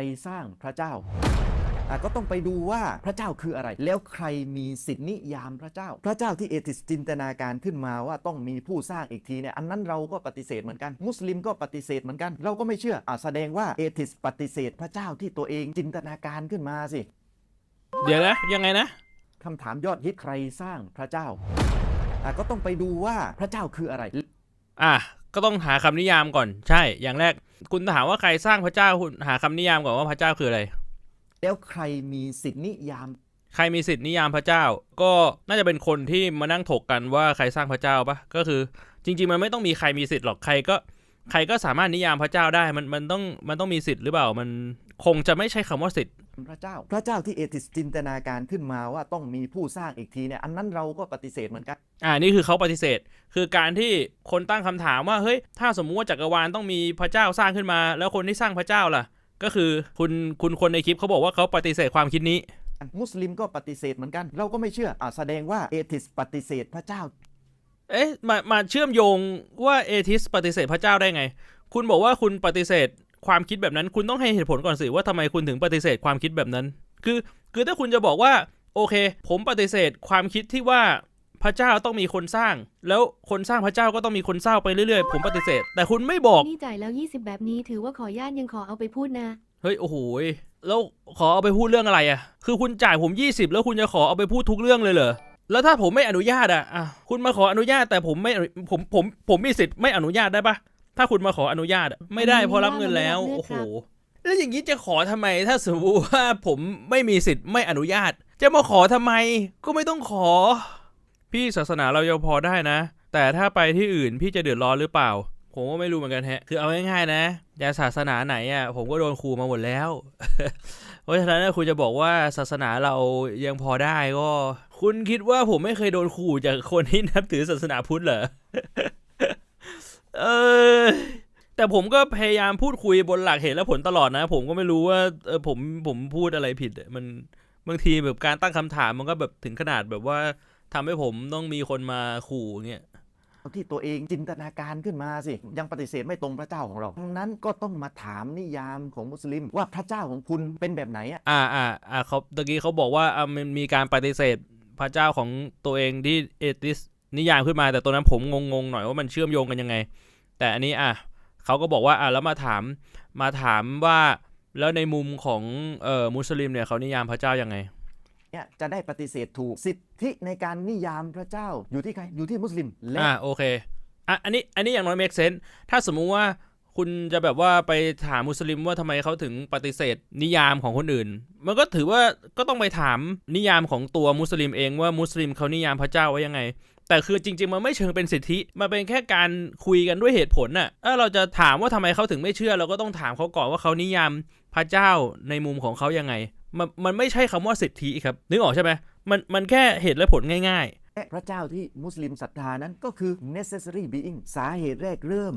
รสร้างพระเจ้าอะก็ต้องไปดูว่าพระเจ้าคืออะไร แล้วใครมีสิทธินิยามพระเจ้า พระเจ้าที่เอติสจินตนาการขึ้นมาว่าต้องมีผู้สร้างอีกทีเนี่ยอันนั้นเราก็ปฏิเสธเหมือนกัน มุสลิมก็ปฏิเสธเหมือนกัน เราก็ไม่เชื่ออะแสดงว่าเอติสปฏิเสธพระเจ้าที่ตัวเองจินตนาการขึ้นมาสิ เดี๋ยวนะยังไงนะคำถามยอดฮิตใครสร้างพระเจ้าอะก็ต้องไปดูว่าพระเจ้าคืออะไร อะก็ต้องหาคำนิยามก่อน ใช่อย่างแรก คุณถามว่าใครสร้างพระเจ้าคุณหาคำนิยามก่อนว่าพระเจ้าคืออะไร แล้วใครมีสิทธินิยาม ใครมีสิทธินิยามพระเจ้า ก็น่าจะเป็นคนที่มานั่งถกกันว่าใครสร้างพระเจ้าปะก็คือ จริง ๆ มันไม่ต้องมีใครมีสิทธิ์หรอกใครก็ ใครก็สามารถนิยามพระเจ้าได้ มันมันต้องมันต้องมีสิทธิ์หรือเปล่ามัน คงจะไม่ใช่คำว่าสิทธิ์พระเจ้า พระเจ้าที่เอติสจินตนาการขึ้นมาว่าต้องมีผู้สร้างอีกทีเนี่ยอันนั้นเราก็ปฏิเสธเหมือนกัน อ่านี่คือเขาปฏิเสธ คือการที่คนตั้งคำถามว่าเฮ้ยถ้าสมมุติว่าจักรวาลต้องมีพระเจ้าสร้างขึ้นมา แล้วคนที่สร้างพระเจ้าล่ะ ก็คือคุณคุณคนในคลิปเขาบอกว่าเขาปฏิเสธความคิดนี้ มุสลิมก็ปฏิเสธเหมือนกัน เราก็ไม่เชื่ออ่าแสดงว่าเอติสปฏิเสธพระเจ้า เอ๊ะมามาเชื่อมโยงว่าเอทิสปฏิเสธพระเจ้าได้ไง คุณบอกว่าคุณปฏิเสธ ความคิดแบบนั้น คุณต้องให้เหตุผลก่อนสิว่าทำไมคุณถึงปฏิเสธความคิดแบบนั้น คือ คือถ้าคุณจะบอกว่า โอเค ผมปฏิเสธความคิดที่ว่าพระเจ้าต้องมีคนสร้าง แล้วคนสร้างพระเจ้าก็ต้องมีคนเศร้าไปเรื่อยๆ ผมปฏิเสธ แต่คุณไม่บอก นี่จ่ายแล้ว 20 แบบนี้ถือว่าขอญาตยังขอเอาไปพูดนะ เฮ้ย โอ้โหยแล้วขอเอาไปพูดเรื่องอะไรอะ คือคุณจ่ายผม 20 แล้วคุณจะขอเอาไปพูดทุกเรื่องเลยเหรอ แล้วถ้าผมไม่อนุญาตอะอะคุณมาขออนุญาตแต่ผมไม่ ผม ผม ผมมีสิทธิ์ไม่อนุญาตได้ปะ ถ้าคุณมาขออนุญาตอะไม่ได้เพราะรับเงินแล้วไม่ได้โอ้โหครับแล้วอย่างนี้จะขอทำไม ถ้าสมมติว่าผมไม่มีสิทธิ์ไม่อนุญาต จะมาขอทำไม ก็ไม่ต้องขอ พี่ศาสนาเรายังพอได้นะ แต่ถ้าไปที่อื่นพี่จะเดือดร้อนหรือเปล่า ผมก็ไม่รู้เหมือนกันแฮะ คือเอาง่ายๆนะอย่าศาสนาไหนอะผมก็โดนครูมาหมดแล้ว เพราะฉะนั้นคุณจะบอกว่าศาสนาเรายังพอได้ก็ คุณคิดว่าผมไม่เคยโดนขู่จากคนที่นับถือศาสนาพุทธเหรอ เออแต่ผมก็พยายามพูดคุยบนหลักเหตุและผลตลอดนะ ผมก็ไม่รู้ว่าเออผมผมพูดอะไรผิดอะมันบางทีแบบการตั้งคำถามมันก็แบบถึงขนาดแบบว่าทำให้ผมต้องมีคนมาขู่เงี้ยที่ตัวเองจินตนาการขึ้นมาสิ ยังปฏิเสธไม่ตรงพระเจ้าของเราดังนั้นก็ต้องมาถามนิยามของมุสลิมว่าพระเจ้าของคุณเป็นแบบไหนอะอ่าอ่าอ่าเขาตะกี้เขาบอกว่าอ่ามันมีการปฏิเสธพระเจ้าของตัวเองที่เอติสนิยามขึ้นมาแต่ตัวนั้นผมงงๆหน่อยว่ามันเชื่อมโยงกันยังไง แต่อันนี้อะเขาก็บอกว่าอะแล้วมาถามมาถามว่าแล้วในมุมของเอ่อมุสลิมเนี่ยเขานิยามพระเจ้ายังไงเนี่ยจะได้ปฏิเสธถูกสิทธิในการนิยามพระเจ้าอยู่ที่ใครอยู่ที่มุสลิมและอ่าโอเคอะอันนี้อันนี้อย่างน้อย make sense ถ้าสมมุติว่าคุณจะแบบว่าไปถามมุสลิมว่าทำไมเขาถึงปฏิเสธนิยามของคนอื่น มันก็ถือว่าก็ต้องไปถามนิยามของตัวมุสลิมเองว่ามุสลิมเขานิยามพระเจ้าไว้ยังไง แต่คือจริง ๆ มันไม่เชิงเป็นสิทธิ มันเป็นแค่การคุยกันด้วยเหตุผลน่ะถ้าเราจะถามว่าทำไมเขาถึงไม่เชื่อ เราก็ต้องถามเขาก่อนว่าเขานิยามพระเจ้าในมุมของเขายังไง มันมันไม่ใช่คำว่าสิทธิครับ นึกออกใช่ไหมมันมันแค่เหตุและผลง่าย ๆ และพระเจ้าที่มุสลิมศรัทธานั้นก็คือ necessary being สาเหตุแรกเริ่ม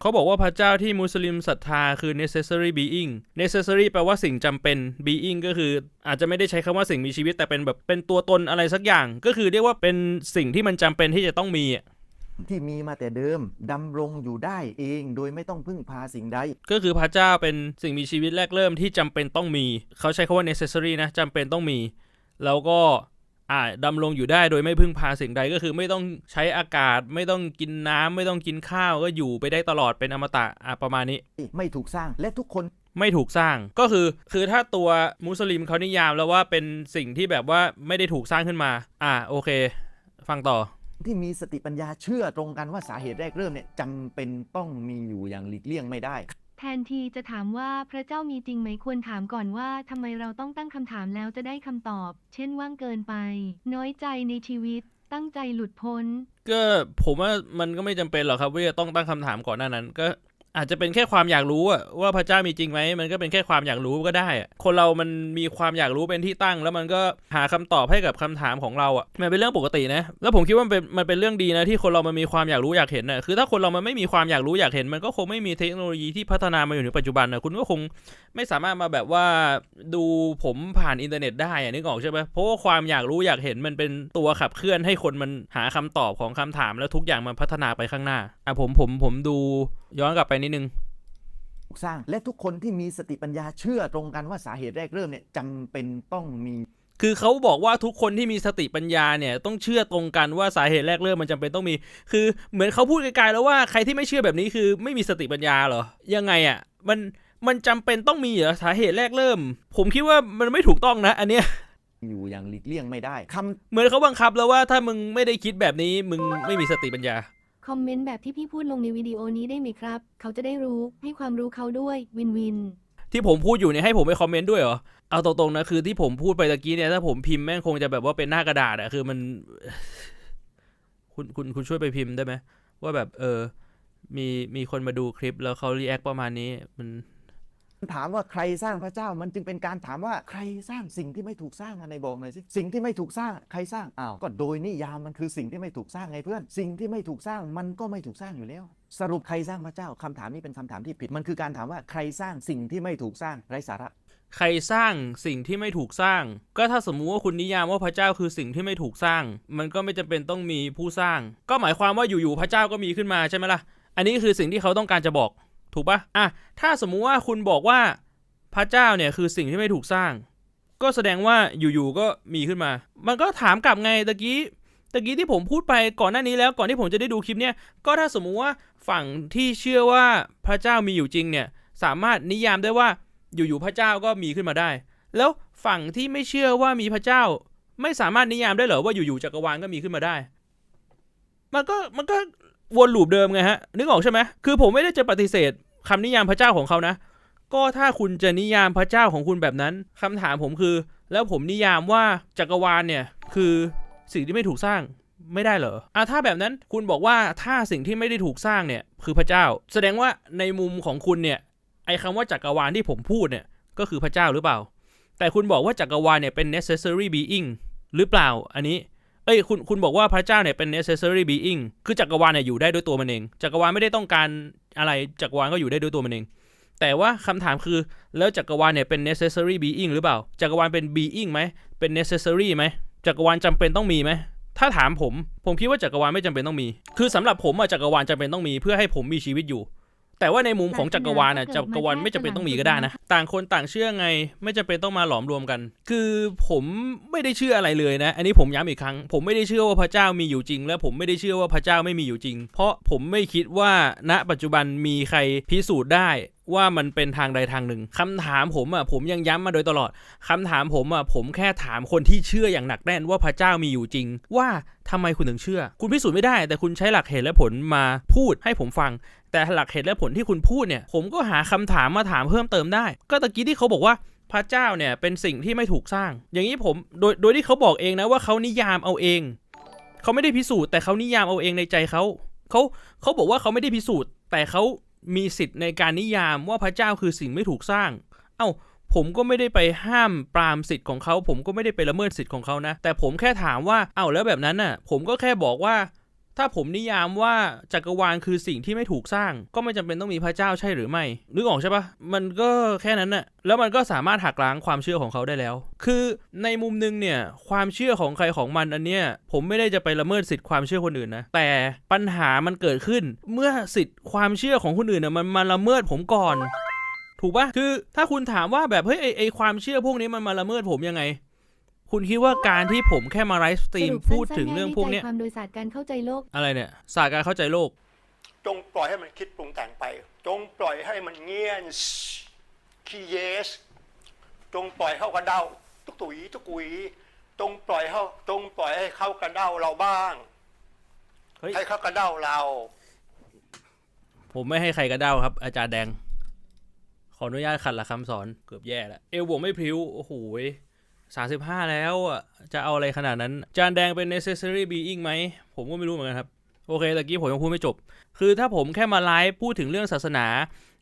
เขาบอกว่าพระเจ้าที่มุสลิมศรัทธาคือ necessary being necessary แปลว่าสิ่งจำเป็น being ก็คืออาจจะไม่ได้ใช้คำว่าสิ่งมีชีวิต แต่เป็นแบบเป็นตัวตนอะไรสักอย่าง ก็คือเรียกว่าเป็นสิ่งที่มันจำเป็นที่จะต้องมีอะที่มีมาแต่เดิมดำรงอยู่ได้เองโดยไม่ต้องพึ่งพาสิ่งใด ก็คือพระเจ้าเป็นสิ่งมีชีวิตแรกเริ่มที่จำเป็นต้องมี เขาใช้คำว่า necessary นะจำเป็นต้องมี แล้วก็ อ่าดำรงอยู่ได้โดยไม่พึ่งพาสิ่งใดก็คือไม่ต้องใช้อากาศ ไม่ต้องกินน้ำไม่ต้องกินข้าวก็อยู่ไปได้ตลอดเป็นอมตะอะประมาณนี้ ไม่ถูกสร้างและทุกคนไม่ถูกสร้างก็คือคือถ้าตัวมุสลิมเขานิยามแล้วว่าเป็นสิ่งที่แบบว่าไม่ได้ถูกสร้างขึ้นมา อ่าโอเค ฟังต่อที่มีสติปัญญาเชื่อตรงกันว่าสาเหตุแรกเริ่มเนี่ยจำเป็นต้องมีอยู่อย่างหลีกเลี่ยงไม่ได้ แทนทีจะถามว่าพระเจ้ามีจริงไหมควรถามก่อนว่าทำไมเราต้องตั้งคำถามแล้วจะได้คำตอบ เช่นว่างเกินไป น้อยใจในชีวิต ตั้งใจหลุดพ้น ก็ผมว่ามันก็ไม่จำเป็นหรอกครับว่าจะต้องตั้งคำถามก่อนหน้านั้นก็ อาจจะเป็นแค่ความอยากรู้ว่าพระเจ้ามีจริงไหมมันก็เป็นแค่ความอยากรู้ก็ได้ คนเรามันมีความอยากรู้เป็นที่ตั้ง แล้วมันก็หาคำตอบให้กับคำถามของเราอะมันเป็นเรื่องปกตินะ แล้วผมคิดว่ามันเป็นมันเป็นเรื่องดีนะที่คนเรามันมีความอยากรู้อยากเห็นนะคือถ้าคนเรามันไม่มีความอยากรู้อยากเห็น มันก็คงไม่มีเทคโนโลยีที่พัฒนามาอยู่ในปัจจุบันนะคุณก็คงไม่สามารถมาแบบว่าดูผมผ่านอินเทอร์เน็ตได้อะนึกออกใช่ไหมเพราะว่าความอยากรู้อยากเห็นมันเป็นตัวขับเคลื่อนให้คนมันหาคำตอบของคำถาม แล้วทุกอย่างมันพัฒนาไปข้างหน้าอะผมผมผมดู ย้อนกลับไปนิดนึงสร้างและทุกคนที่มีสติปัญญาเชื่อตรงกันว่าสาเหตุแรกเริ่มเนี่ยจำเป็นต้องมี คือเขาบอกว่าทุกคนที่มีสติปัญญาเนี่ยต้องเชื่อตรงกันว่าสาเหตุแรกเริ่มมันจำเป็นต้องมี คือเหมือนเขาพูดไกลๆแล้วว่าใครที่ไม่เชื่อแบบนี้คือไม่มีสติปัญญาเหรอ ยังไงอะ่ะมันมันจำเป็นต้องมีเหรอสาเหตุแรกเริ่ม ผมคิดว่ามันไม่ถูกต้องนะ อันเนี้ยอยู่อย่างหลีกเลี่ยงไม่ได้คำเหมือนเขาบังคับแล้วว่าถ้ามึงไม่ได้คิดแบบนี้มึงไม่มีสติปัญญา คอมเมนต์แบบที่พี่พูดลงในวิดีโอนี้ได้ไหมครับ เขาจะได้รู้ให้ความรู้เขาด้วยวินวิน ที่ผมพูดอยู่เนี่ยให้ผมไปคอมเมนต์ด้วยเหรอ เอาตรงๆนะคือที่ผมพูดไปตะกี้เนี่ยถ้าผมพิมพ์แม่งคงจะแบบว่าเป็นหน้ากระดาษอะคือมัน คุณคุณคุณช่วยไปพิมพ์ได้ไหมว่าแบบ เออ มีมีคนมาดูคลิปแล้วเขารีแอคประมาณนี้มัน ถามว่าใครสร้างพระเจ้า มันจึงเป็นการถามว่าใครสร้างสิ่งที่ไม่ถูกสร้างอะในบอกหน่อยสิสิ่งที่ไม่ถูกสร้างใครสร้างอ้าวก็โดยนิยามมันคือสิ่งที่ไม่ถูกสร้างไงเพื่อน สิ่งที่ไม่ถูกสร้างมันก็ไม่ถูกสร้างอยู่แล้วสรุปใครสร้างพระเจ้าคำถามนี้เป็นคำถามที่ผิด มันคือการถามว่าใครสร้างสิ่งที่ไม่ถูกสร้างไร้สาระ ใครสร้างสิ่งที่ไม่ถูกสร้าง ก็ถ้าสมมุติว่าคุณนิยามว่าพระเจ้าคือสิ่งที่ไม่ถูกสร้าง มันก็ไม่จำเป็นต้องมีผู้สร้าง ก็หมายความว่าอยู่ๆพระเจ้าก็มีขึ้นมาใช่ไหมล่ะ อันนี้คือสิ่งที่เขาต้องการจะบอก ถูกปะอะถ้าสมมุติว่าคุณบอกว่าพระเจ้าเนี่ยคือสิ่งที่ไม่ถูกสร้าง ก็แสดงว่าอยู่ๆก็มีขึ้นมา มันก็ถามกลับไงตะกี้ตะกี้ที่ผมพูดไปก่อนหน้านี้แล้วก่อนที่ผมจะได้ดูคลิปเนี่ยก็ถ้าสมมุติว่าฝั่งที่เชื่อว่าพระเจ้ามีอยู่จริงเนี่ยสามารถนิยามได้ว่าอยู่ๆพระเจ้าก็มีขึ้นมาได้ แล้วฝั่งที่ไม่เชื่อว่ามีพระเจ้า ไม่สามารถนิยามได้เหรอว่าอยู่ๆจักรวาลก็มีขึ้นมาได้ มันก็มันก็ วนลูปเดิมไงฮะ นึกออกใช่ไหมคือผมไม่ได้จะปฏิเสธคำนิยามพระเจ้าของเขานะ ก็ถ้าคุณจะนิยามพระเจ้าของคุณแบบนั้นคำถามผมคือ แล้วผมนิยามว่าจักรวาลเนี่ยคือสิ่งที่ไม่ถูกสร้างไม่ได้เหรออะถ้าแบบนั้นคุณบอกว่าถ้าสิ่งที่ไม่ได้ถูกสร้างเนี่ยคือพระเจ้า แสดงว่าในมุมของคุณเนี่ยไอ้คำว่าจักรวาลที่ผมพูดเนี่ยก็คือพระเจ้าหรือเปล่า แต่คุณบอกว่าจักรวาลเนี่ยเป็น necessary being หรือเปล่าอันนี้ เอ้ยคุณคุณบอกว่าพระเจ้าเนี่ยเป็น necessary being คือจักรวาลเนี่ยอยู่ได้ด้วยตัวมันเอง จักรวาลไม่ได้ต้องการอะไรจักรวาลก็อยู่ได้ด้วยตัวมันเอง แต่ว่าคำถามคือแล้วจักรวาลเนี่ยเป็น necessary being หรือเปล่า จักรวาลเป็น being ไหมเป็น necessary ไหมจักรวาลจำเป็นต้องมีไหมถ้าถามผม ผมคิดว่าจักรวาลไม่จำเป็นต้องมี คือสำหรับผมอะจักรวาลจำเป็นต้องมีเพื่อให้ผมมีชีวิตอยู่ แต่ว่าในมุมของจักรวาลน่ะจักรวาลไม่จำเป็นต้องมีก็ได้นะ ต่างคนต่างเชื่อไง ไม่จำเป็นต้องมาหลอมรวมกัน คือผมไม่ได้เชื่ออะไรเลยนะ อันนี้ผมย้ำอีกครั้ง ผมไม่ได้เชื่อว่าพระเจ้ามีอยู่จริง และผมไม่ได้เชื่อว่าพระเจ้าไม่มีอยู่จริง เพราะผมไม่คิดว่าณปัจจุบันมีใครพิสูจน์ได้ ว่ามันเป็นทางใดทางหนึ่งคำถามผมอะผมยังย้ำมาโดยตลอดคำถามผมอะผมแค่ถามคนที่เชื่ออย่างหนักแน่นว่าพระเจ้ามีอยู่จริง ว่าทำไมคุณถึงเชื่อ คุณพิสูจน์ไม่ได้ แต่คุณใช้หลักเหตุและผลมาพูดให้ผมฟัง แต่หลักเหตุและผลที่คุณพูดเนี่ย ผมก็หาคำถามมาถามเพิ่มเติมได้ ก็ตะกี้ที่เขาบอกว่าพระเจ้าเนี่ยเป็นสิ่งที่ไม่ถูกสร้าง อย่างนี้ผมโดยโดยที่เขาบอกเองนะว่าเขานิยามเอาเอง เขาไม่ได้พิสูจน์แต่เขานิยามเอาเองในใจเขาเขาเขาบอกว่าเขาไม่ได้พิสูจน์ แต่เขา มีสิทธิ์ในการนิยามว่าพระเจ้าคือสิ่งไม่ถูกสร้าง เอ้าผมก็ไม่ได้ไปห้ามปรามสิทธิ์ของเขา ผมก็ไม่ได้ไปละเมิดสิทธิ์ของเขานะ แต่ผมแค่ถามว่า เอ้าแล้วแบบนั้นน่ะ ผมก็แค่บอกว่า ถ้าผมนิยามว่าจักรวาลคือสิ่งที่ไม่ถูกสร้าง ก็ไม่จำเป็นต้องมีพระเจ้าใช่หรือไม่นึกออกใช่ปะมันก็แค่นั้นน่ะแล้วมันก็สามารถหักล้างความเชื่อของเขาได้แล้ว คือในมุมนึงเนี่ยความเชื่อของใครของมันอันเนี้ยผมไม่ได้จะไปละเมิดสิทธิ์ความเชื่อคนอื่นนะแต่ปัญหามันเกิดขึ้น เมื่อสิทธิ์ความเชื่อของคนอื่นน่ะมันมาละเมิดผมก่อนถูกปะคือถ้าคุณถามว่าแบบเฮ้ยไอไอความเชื่อพวกนี้มันมาละเมิดผมยังไง คุณคิดว่าการที่ผมแค่มาไลฟ์สตรีมพูดถึงเรื่องพวกนี้ความโดยศาสตร์การเข้าใจโลก อะไรเนี่ยศาสตร์การเข้าใจโลก จงปล่อยให้มันคิดปรุงแต่งไป จงปล่อยให้มันเงียนคีเยส จงปล่อยเข้ากันเดาทุกตุ๋ยทุกกุยจงปล่อยเข้าจงปล่อยให้เข้ากันเดาเราบ้างให้เข้ากันเดาเรา ผมไม่ให้ใครกระเด้าครับ อาจารย์แดง ขออนุญาตขัดหละคำสอนเกือบแย่แล้วเอวบวกไม่พิ้ว โอ้โหย 35 แล้วอะจะเอาอะไรขนาดนั้น จานแดงเป็น necessary being ไหม ผมก็ไม่รู้เหมือนกันครับ โอเคตะกี้ผมยังพูดไม่จบ คือถ้าผมแค่มาไลฟ์พูดถึงเรื่องศาสนา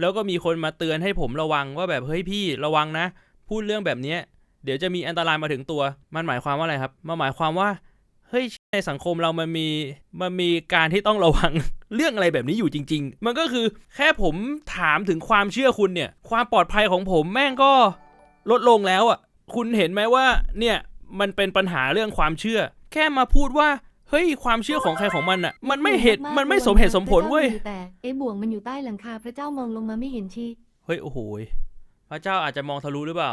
แล้วก็มีคนมาเตือนให้ผมระวังว่าแบบเฮ้ยพี่ระวังนะ พูดเรื่องแบบนี้เดี๋ยวจะมีอันตรายมาถึงตัว มันหมายความว่าอะไรครับมันหมายความว่าเฮ้ยในสังคมเรามันมีมันมีการที่ต้องระวังเรื่องอะไรแบบนี้อยู่จริง ๆ มันก็คือแค่ผมถามถึงความเชื่อคุณเนี่ย ความปลอดภัยของผมแม่งก็ลดลงแล้วอะ คุณเห็นไหมว่าเนี่ยมันเป็นปัญหาเรื่องความเชื่อ แค่มาพูดว่าเฮ้ยความเชื่อของใครของมันอะ มันไม่เหตุมันไม่สมเหตุสมผลเว้ยแต่ไอ้บ่วงมันอยู่ใต้หลังคาพระเจ้ามองลงมาไม่เห็นชีเฮ้ยโอ้โหยพระเจ้าอาจจะมองทะลุหรือเปล่า